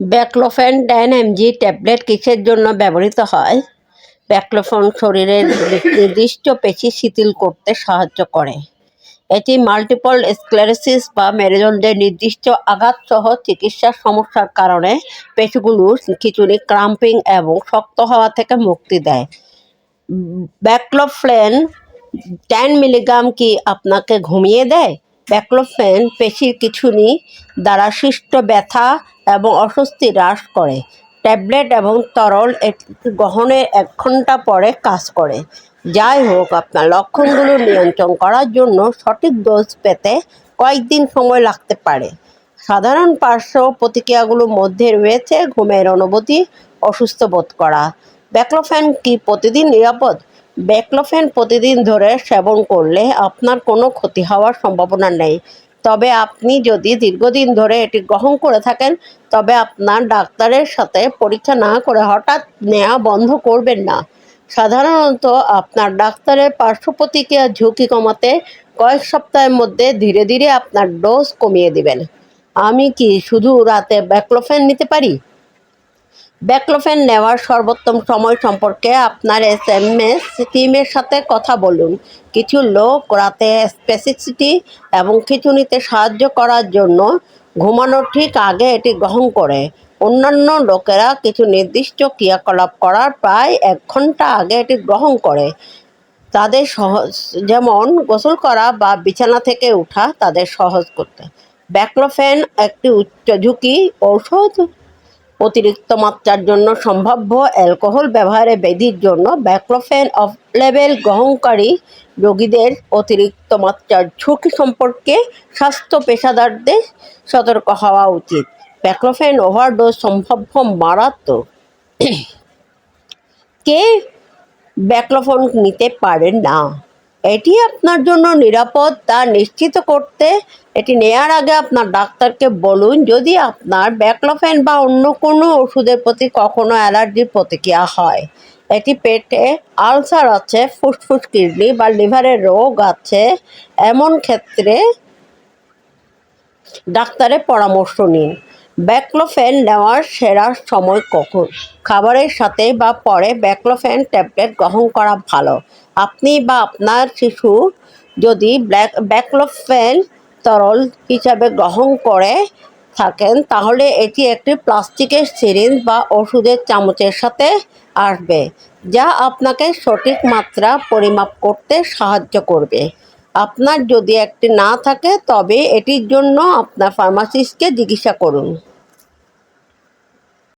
Baclofen ten MG tablet কিসের জন্য ব্যবহৃত হয়? ব্যাকলোফেন শরীরের নির্দিষ্ট পেশি শিথিল করতে সাহায্য করে। এটি মাল্টিপল স্ক্লেরোসিস বা মেরুদণ্ডের নির্দিষ্ট আঘাতসহ চিকিৎসার সমস্যার কারণে পেশিগুলো খিঁচুনি ক্রাম্পিং এবং শক্ত হওয়া থেকে মুক্তি দেয়। ব্যাকলোফ্লেন টেন মিলিগ্রাম কি আপনাকে ঘুমিয়ে দেয়? ব্যাকলোফেন পেশির খিঁচুনি দ্বারা সৃষ্ট ব্যথা এবং অস্বস্তি হ্রাস করে। ট্যাবলেট এবং তরল গ্রহণের এক ঘণ্টা পরে কাজ করে। যাই হোক, আপনার লক্ষণগুলো নিয়ন্ত্রণ করার জন্য সঠিক ডোজ পেতে কয়েকদিন সময় লাগতে পারে। সাধারণ পার্শ্ব প্রতিক্রিয়াগুলোর মধ্যে রয়েছে ঘুমের অনুভূতি, অসুস্থ বোধ করা। ব্যাকলোফেন কি প্রতিদিন নিরাপদ? ব্যাকলোফেন প্রতিদিন ধরে সেবন করলে আপনার কোনো ক্ষতি হওয়ার সম্ভাবনা নেই। তবে আপনি যদি দীর্ঘদিন ধরে এটি গ্রহণ করে থাকেন, তবে আপনার ডাক্তারের সাথে পরীক্ষা না করে হঠাৎ নেওয়া বন্ধ করবেন না। সাধারণত আপনার ডাক্তারের পার্শ্ব প্রতিক্রিয়া ঝুঁকি কমাতে কয়েক সপ্তাহের মধ্যে ধীরে ধীরে আপনার ডোজ কমিয়ে দিবেন। আমি কি শুধু রাতে ব্যাকলোফেন নিতে পারি? ব্যাকলোফেন নেওয়ার সর্বোত্তম সময় সম্পর্কে আপনার এস এম এস টিমের সাথে কথা বলুন। কিছু লোক রাতে স্পেসিসিটি এবং খিঁচুনিতে সাহায্য করার জন্য ঘুমানোর ঠিক আগে এটি গ্রহণ করে। অন্যান্য লোকেরা কিছু নির্দিষ্ট ক্রিয়াকলাপ করার প্রায় এক ঘণ্টা আগে এটি গ্রহণ করে। তাদের সহজ, যেমন গোসল করা বা বিছানা থেকে ওঠা তাদের সহজ করতে। ব্যাকলোফেন একটি উচ্চ ঝুঁকি ঔষধ অতিরিক্ত মাত্রার জন্য সম্ভাব্য অ্যালকোহল ব্যবহারে ব্যাধির জন্য ব্যাকলোফেন অফ লেভেল গ্রহণকারী রোগীদের অতিরিক্ত মাত্রার ঝুঁকি সম্পর্কে স্বাস্থ্য পেশাদারদের সতর্ক হওয়া উচিত। ব্যাকলোফেন ওভারডোজ সম্ভাব্য মারাত্মক। কে ব্যাকলোফোন নিতে পারেন না? এটি আপনার জন্য নিরাপদ তা নিশ্চিত করতে। এটি নেয়ার আগে আপনার ডাক্তারকে বলুন, যদি আপনার ব্যাকলোফেন বা অন্য কোনো ওষুধের প্রতি কখনো অ্যালার্জির প্রতিক্রিয়া হয়। এটি পেটে আলসার আছে, ফুসফুস, কিডনি বা লিভারের রোগ আছে। এমন ক্ষেত্রে ডাক্তারের পরামর্শ নিন। ব্যাকলোফেন নেওয়ার সেরা সময় কখন? খাবারের সাথে বা পরে ব্যাকলোফেন ট্যাবলেট গ্রহণ করা ভালো। আপনি বা আপনার শিশু যদি ব্ল্যাক ব্যাকলোফেন তরল হিসাবে গ্রহণ করে থাকেন, তাহলে এটি একটি প্লাস্টিকের সিরিঞ্জ বা ওষুধের চামচের সাথে আসবে, যা আপনাকে সঠিক মাত্রা পরিমাপ করতে সাহায্য করবে। আপনার যদি একটি না থাকে, তবে এটির জন্য আপনার ফার্মাসিস্টকে জিজ্ঞাসা করুন।